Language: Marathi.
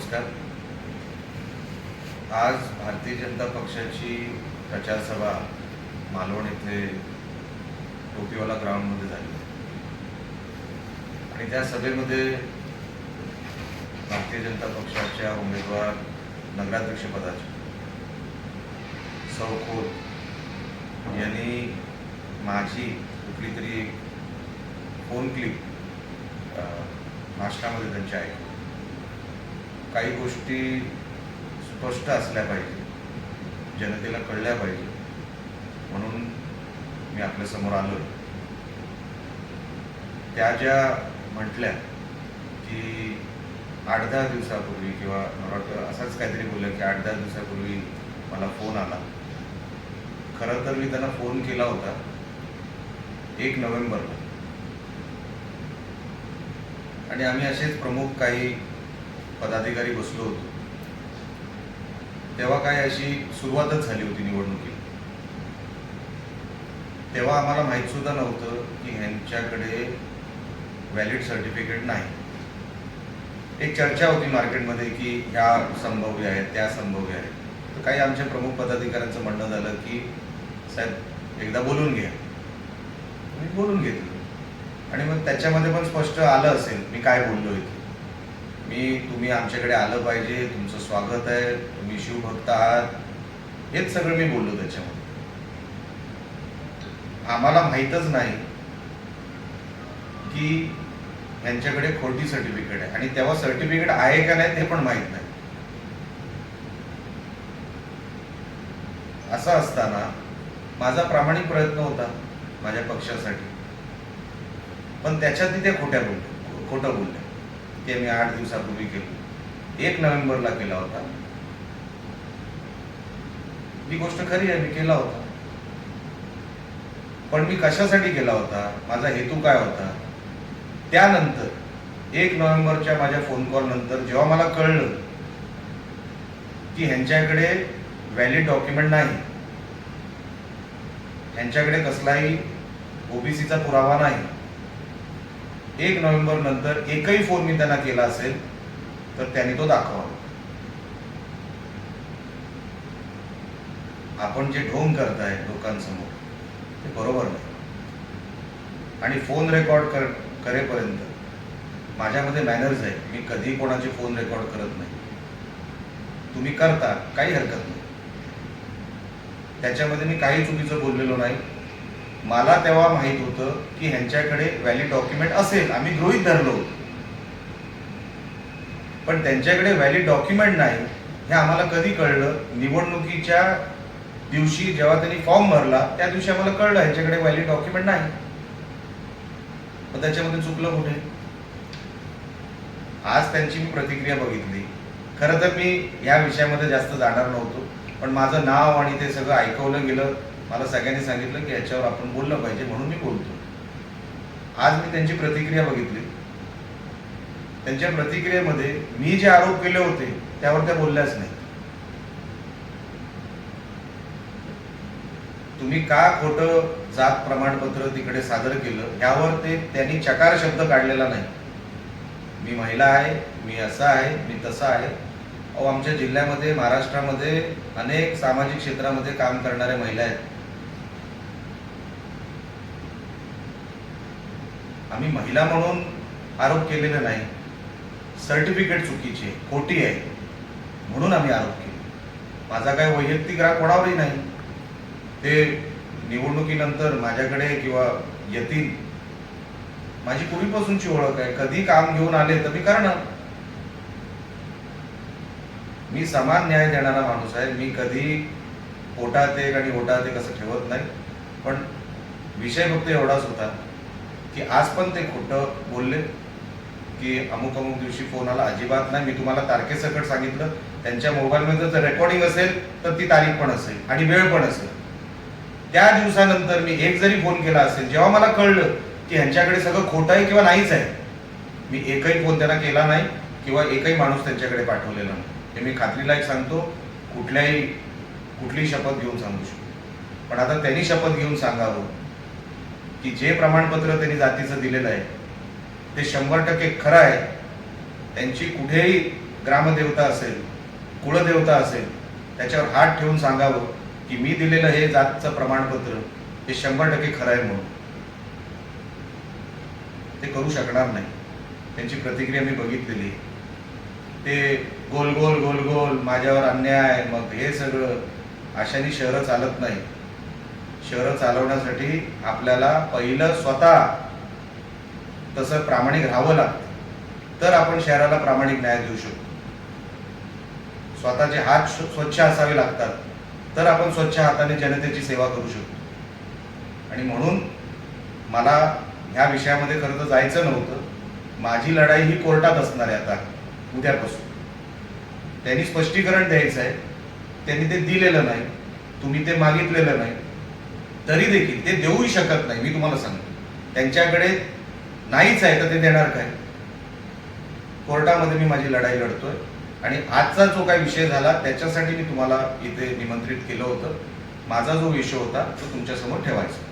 नमस्कार. आज भारतीय जनता पक्षाची प्रचारसभा मालवण येथे टोपीवाला ग्राउंडमध्ये झाली आणि त्या सभेमध्ये भारतीय जनता पक्षाच्या उमेदवार नगराध्यक्षपदाचे सौ खोत यांनी माझी कुठली तरी फोन क्लिप भाषणामध्ये त्यांच्या ऐकली. काही गोष्टी स्पष्ट असल्या पाहिजे. जनतेला कळल्या पाहिजे. म्हणून मी आपल्यासमोर आलो त्या ज्या म्हटल्या की आठ दहा दिवसापूर्वी किंवा मला वाटतं असंच काहीतरी बोललं की आठ दहा दिवसापूर्वी मला फोन आला. खरं तर मी त्यांना फोन केला होता एक नोव्हेंबरला. आणि आम्ही असेच प्रमुख काही पदाधिकारी बसलो होतो. तेव्हा काय अशी सुरुवातच झाली होती निवडणुकी तेव्हा आम्हाला माहीत सुद्धा नव्हतं की ह्यांच्याकडे व्हॅलिड सर्टिफिकेट नाही. एक चर्चा होती मार्केटमध्ये की ह्या संभाव्य आहेत त्या संभाव्य आहेत. तर काही आमच्या प्रमुख पदाधिकाऱ्यांचं म्हणणं झालं की साहेब एकदा बोलून घ्या. मी बोलून घेतलं. आणि मग त्याच्यामध्ये पण स्पष्ट आलं असेल मी काय बोललो इथे मी तुम्ही आमच्याकडे आलं पाहिजे तुमचं स्वागत आहे तुम्ही शिवभक्त आहात. हेच सगळं मी बोललो त्याच्यामध्ये. आम्हाला माहीतच नाही की यांच्याकडे खोटी सर्टिफिकेट आहे. आणि तेव्हा सर्टिफिकेट आहे का नाही ते पण माहीत नाही. असं असताना माझा प्रामाणिक प्रयत्न होता माझ्या पक्षासाठी. पण त्याच्यात त्या खोट्या बोलल्या खोटं बोलल्या ते मी आठ दिवसापूर्वी केलं. एक नोव्हेंबरला केला होता. ही गोष्ट खरी आहे मी केला होता. पण मी कशासाठी केला होता? माझा हेतू काय होता? त्यानंतर एक नोव्हेंबरच्या माझ्या फोन कॉल नंतर जेव्हा मला कळलं की ह्यांच्याकडे व्हॅलिड डॉक्युमेंट नाही ह्यांच्याकडे कसलाही ओबीसीचा पुरावा नाही एक नोव्हेंबर नंतर एकही फोन मी त्यांना केला असेल तर त्यांनी तो दाखवा आपण जे ढोंग करताय लोकांसमोर ते बरोबर नाही. आणि फोन रेकॉर्ड कर करेपर्यंत माझ्यामध्ये मॅनर्स आहे मी कधी कोणाचे फोन रेकॉर्ड करत नाही. तुम्ही करता काही हरकत नाही. त्याच्यामध्ये मी काही चुकीचं बोललेलो नाही. मला तेव्हा माहीत होतं की ह्यांच्याकडे व्हॅलिड डॉक्युमेंट असेल. आम्ही गृहित धरलो. पण त्यांच्याकडे व्हॅलिड डॉक्युमेंट नाही हे आम्हाला कधी कळलं? निवडणुकीच्या दिवशी जेव्हा त्यांनी फॉर्म भरला त्या दिवशी आम्हाला कळलं ह्याच्याकडे व्हॅलिड डॉक्युमेंट नाही. मग त्याच्यामध्ये चुकलं कुठे? आज त्यांची मी प्रतिक्रिया बघितली. खरं तर मी या विषयामध्ये जास्त जाणार नव्हतो पण माझं नाव आणि ते सगळं ऐकवलं गेलं. मला सगळ्यांनी सांगितलं की याच्यावर आपण बोललं पाहिजे म्हणून मी बोलतो आज मी त्यांची प्रतिक्रिया बघितली. त्यांच्या प्रतिक्रियेमध्ये मी जे आरोप केले होते त्यावर त्या बोलल्याच नाही तुम्ही का खोटं जात प्रमाणपत्र तिकडे सादर केलं? यावर ते त्यांनी चकार शब्द काढलेला नाही. मी महिला आहे मी असा आहे मी तसा आहे. अहो आमच्या जिल्ह्यामध्ये महाराष्ट्रामध्ये अनेक सामाजिक क्षेत्रामध्ये काम करणाऱ्या महिला आहेत. आम्ही महिला म्हणून आरोप केलेला नाही. सर्टिफिकेट चुकीची आहे खोटी आहे म्हणून आम्ही आरोप केले. माझा काय वैयक्तिक राग कोणावरही नाही. ते निवडणुकीनंतर माझ्याकडे किंवा येतील. माझी पूर्वीपासूनची ओळख आहे कधी काम घेऊन आले तर मी करणार. मी समान न्याय देणारा माणूस आहे मी कधी पोटात एक आणि ओटात एक असं ठेवत नाही. पण विषय फक्त एवढाच होता. की आज पण ते खोटं बोलले की अमुक अमुक दिवशी फोन आला. अजिबात नाही. मी तुम्हाला तारखेसकट सांगितलं. त्यांच्या मोबाईलमध्ये जर रेकॉर्डिंग असेल तर ती तारीख पण असेल आणि वेळ पण असेल. त्या दिवसानंतर मी एक जरी फोन केला असेल जेव्हा मला कळलं की ह्यांच्याकडे सगळं खोटं आहे किंवा नाहीच आहे मी एकही फोन त्यांना केला नाही किंवा एकही माणूस त्यांच्याकडे पाठवलेला नाही. हे मी खात्रीला एक सांगतो. कुठल्याही कुठली शपथ घेऊन सांगू शकतो. पण आता त्यांनी शपथ घेऊन सांगावं. की जे प्रमाणपत्र त्यांनी जातीचं दिलेलं आहे ते शंभर टक्के खरं आहे. त्यांची कुठेही ग्रामदेवता असेल कुळदेवता असेल त्याच्यावर हात ठेवून सांगावं की मी दिलेलं हे जातचं प्रमाणपत्र हे शंभर टक्के खरं आहे म्हणून. ते करू शकणार नाही. त्यांची प्रतिक्रिया मी बघितलेली ते गोल गोल गोल गोल माझ्यावर अन्याय मग हे सगळं अशाने शहरं चालत नाही शहरं चालवण्यासाठी आपल्याला पहिलं स्वतः तसं प्रामाणिक राहावं लागतं. तर आपण शहराला प्रामाणिक न्याय देऊ शकतो. स्वतःचे हात स्व- स्वच्छ असावे लागतात. तर आपण स्वच्छ हाताने जनतेची सेवा करू शकतो. आणि म्हणून मला ह्या विषयामध्ये खरं तर जायचं नव्हतं. माझी लढाई ही कोर्टात असणार आहे आता उद्यापासून. त्यांनी स्पष्टीकरण द्यायचं आहे त्यांनी ते दिलेलं नाही. तुम्ही ते मागितलेलं नाही. तरी देखील ते देऊही शकत नाही मी तुम्हाला सांगतो. त्यांच्याकडे नाहीच आहे तर ते देणार काय? कोर्टामध्ये मी माझी लढाई लढतोय आणि आजचा जो काही विषय झाला त्याच्यासाठी मी तुम्हाला इथे निमंत्रित केलं होतं. माझा जो विषय होता तो तुमच्यासमोर ठेवायचा.